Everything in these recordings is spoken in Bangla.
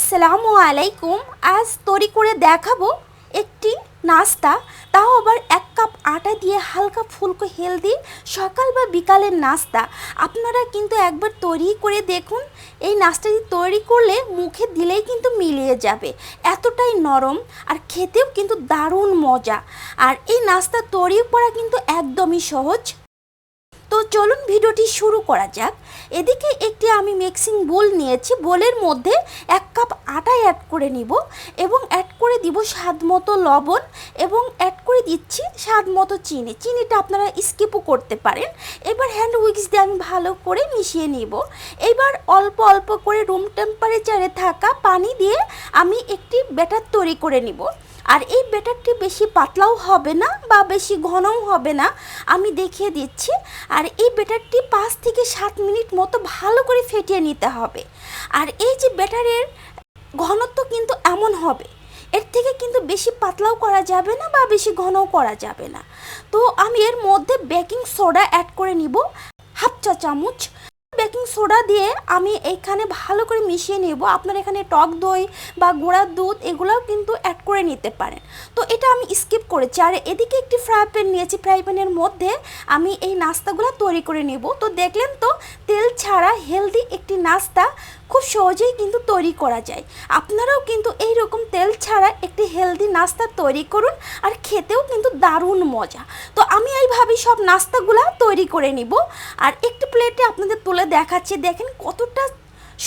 আসসালামু আলাইকুম। আজ তৈরি করে দেখাবো একটি নাস্তা। তাও আবার এক কাপ আটা দিয়ে হালকা ফুলকো হেলদি সকাল বা বিকালের নাস্তা। আপনারা কিন্তু একবার তৈরি করে দেখুন। এই নাস্তাটি তৈরি করলে মুখে দিলেই কিন্তু মিলিয়ে যাবে। এতটাই নরম আর খেতেও কিন্তু দারুণ মজা। আর এই নাস্তা তৈরি করা কিন্তু একদমই সহজ। চলুন ভিডিওটি শুরু করা যাক। এদিকে একটি আমি মিক্সিং বোল নিয়েছি। বোলের মধ্যে এক কাপ আটা অ্যাড করে নিব এবং অ্যাড করে দিব স্বাদ মতো লবণ এবং অ্যাড করে দিচ্ছি স্বাদ মতো চিনি। চিনিটা আপনারা স্কিপও করতে পারেন। এবার হ্যান্ড উইক্স দিয়ে আমি ভালো করে মিশিয়ে নিব। এবার অল্প অল্প করে রুম টেম্পারেচারে থাকা পানি দিয়ে আমি একটি ব্যাটার তৈরি করে নিব। আর এই ব্যাটারটি বেশি পাতলাও হবে না বা বেশি ঘনও হবে না, আমি দেখিয়ে দিচ্ছি। আর এই ব্যাটারটি পাঁচ থেকে সাত মিনিট মতো ভালো করে ফেটিয়ে নিতে হবে। আর এই যে ব্যাটারের ঘনত্ব কিন্তু এমন হবে, এর থেকে কিন্তু বেশি পাতলাও করা যাবে না বা বেশি ঘনও করা যাবে না। তো আমি এর মধ্যে বেকিং সোডা অ্যাড করে নিব, হাফ চা চামচ। সোডা দিয়ে আমি এখানে ভালো করে মিশিয়ে নেব। আপনার এখানে টক দই বা গুঁড়ার দুধ এগুলোও কিন্তু অ্যাড করে নিতে পারেন। তো এটা আমি স্কিপ করেছি। আর এদিকে একটি ফ্রাই প্যান নিয়েছি। ফ্রাই প্যানের মধ্যে আমি এই নাস্তাগুলো তৈরি করে নেব। তো দেখলেন তো, তেল ছাড়া হেলদি একটি নাস্তা খুব সহজেই কিন্তু তৈরি করা যায়। আপনারাও কিন্তু এই রকম তেল ছাড়া একটি হেলদি নাস্তা তৈরি করুন আর খেতেও কিন্তু দারুণ মজা। তো আমি এইভাবেই সব নাস্তাগুলা তৈরি করে নিব। আর একটি প্লেটে আপনাদের তুলে দেখাচ্ছি, দেখেন কতটা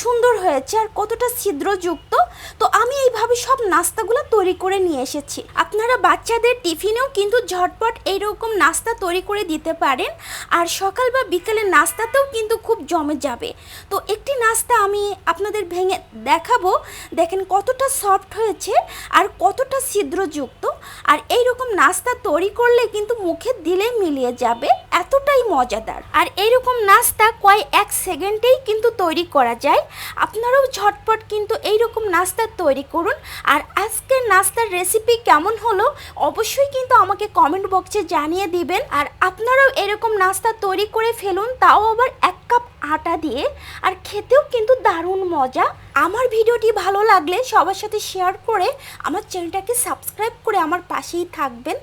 সুন্দর হয়েছে আর কতটা ছিদ্রযুক্ত। তো আমি এইভাবে সব নাস্তাগুলো তৈরি করে নিয়ে এসেছি। আপনারা বাচ্চাদের টিফিনেও কিন্তু ঝটপট এইরকম নাস্তা তৈরি করে দিতে পারেন। আর সকাল বা বিকেলের নাস্তাতেও কিন্তু খুব জমে যাবে। তো একটি নাস্তা আমি আপনাদের ভেঙে দেখাবো। দেখেন কতটা সফট হয়েছে আর কতটা ছিদ্রযুক্ত। আর এই রকম নাস্তা তৈরি করলে কিন্তু মুখে দিলে মিলিয়ে যাবে। এতটাই মজাদার। আর এইরকম নাস্তা কয় এক সেকেন্ডেই কিন্তু তৈরি করা যায়। আপনারাও ঝটপট কিন্তু এইরকম নাস্তা তৈরি করুন। আর আজকের নাস্তার রেসিপি কেমন হলো, অবশ্যই কিন্তু আমাকে কমেন্ট বক্সে জানিয়ে দিবেন। আর আপনারাও এরকম নাস্তা তৈরি করে ফেলুন, তাও আবার এক কাপ আটা দিয়ে। আর খেতেও কিন্তু দারুণ মজা। আমার ভিডিওটি ভালো লাগলে সবার সাথে শেয়ার করে আমার চ্যানেলটাকে সাবস্ক্রাইব করে আমার পাশেই থাকবেন।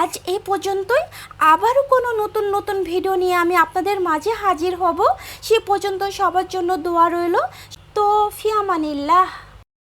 আজ এ পর্যন্তই। আবারও কোনো নতুন নতুন ভিডিও নিয়ে আমি আপনাদের মাঝে হাজির হব। সে পর্যন্ত সবার জন্য দোয়া রইল। তো ফিয়ামানিল্লাহ